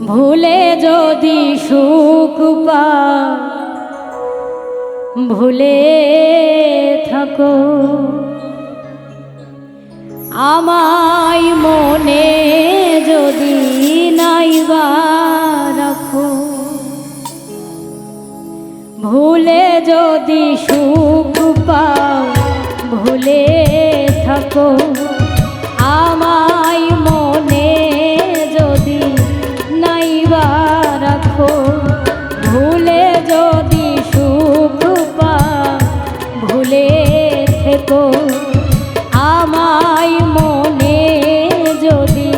ভুলে যদি সুখ পা, ভুলে থাকো। আমায় মনে যদি নাইবা রাখো, ভুলে যদি সুখ পাও ভুলে থাকো। থেকো আমায় মনে যদি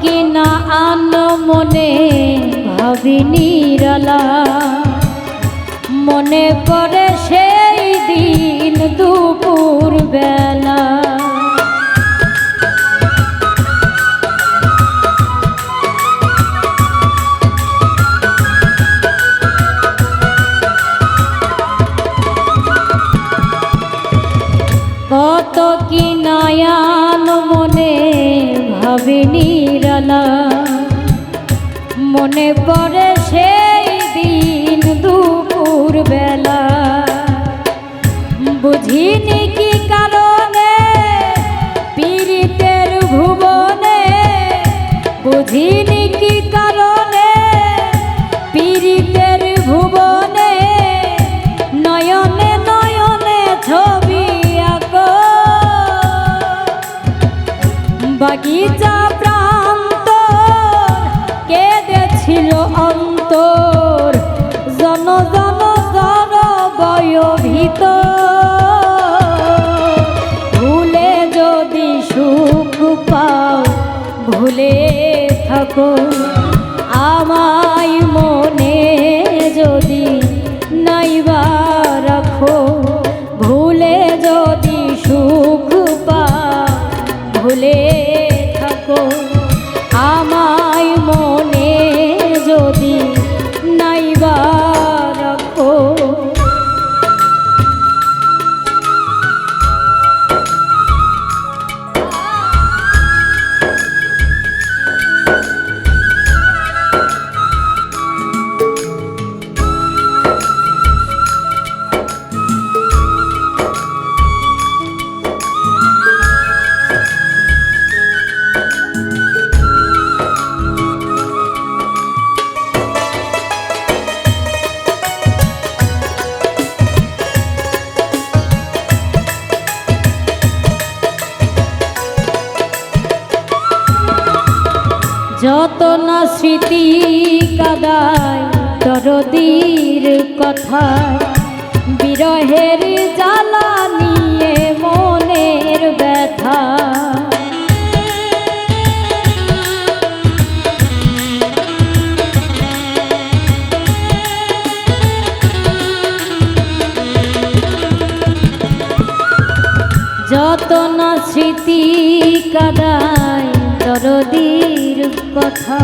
কিনা আন মনে ভাবি নিরালা। মনে পড়ে সেই দিন দুপুর বেলা কত কি নয়ান মনে ভাবিনি রানা। মনে পড়ে সেই বাগিচা প্রান্ত কেঁদেছিল অন্তর। জন জন জন বয়ভীত ভুলে যদি সুখ পাও, ভুলে থাকো। আমায় মনে যদি নাইবা রাখো, ভুলে যদি সুখ পাও, ভুলে থাকো যত না স্মৃতি কাদায়, দরদির কথা বিরহের জ্বালা নিয়ে মনের ব্যথা। যত না স্মৃতি কাদায়, দরদির কথা।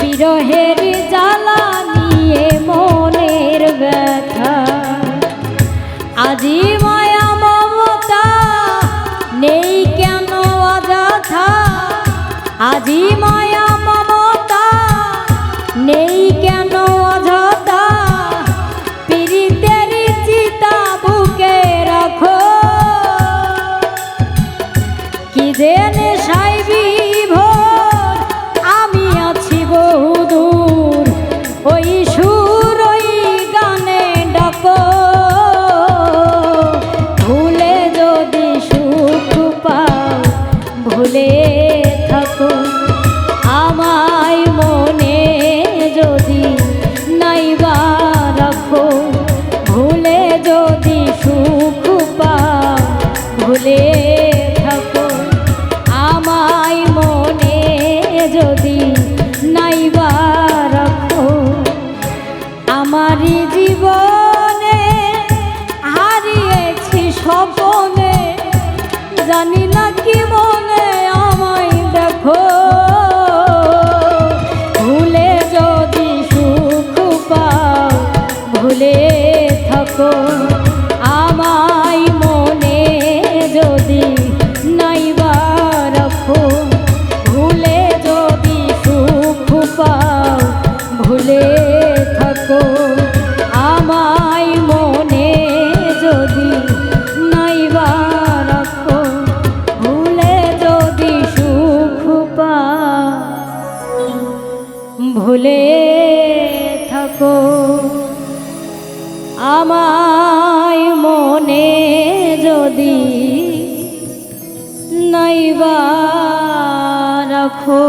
বিরহের জ্বালা নিয়ে মনের ব্যথা। আজি মায়া মমতা নেই কেন অযথা? আজি আমায় মনে যদি নাইবা রাখো।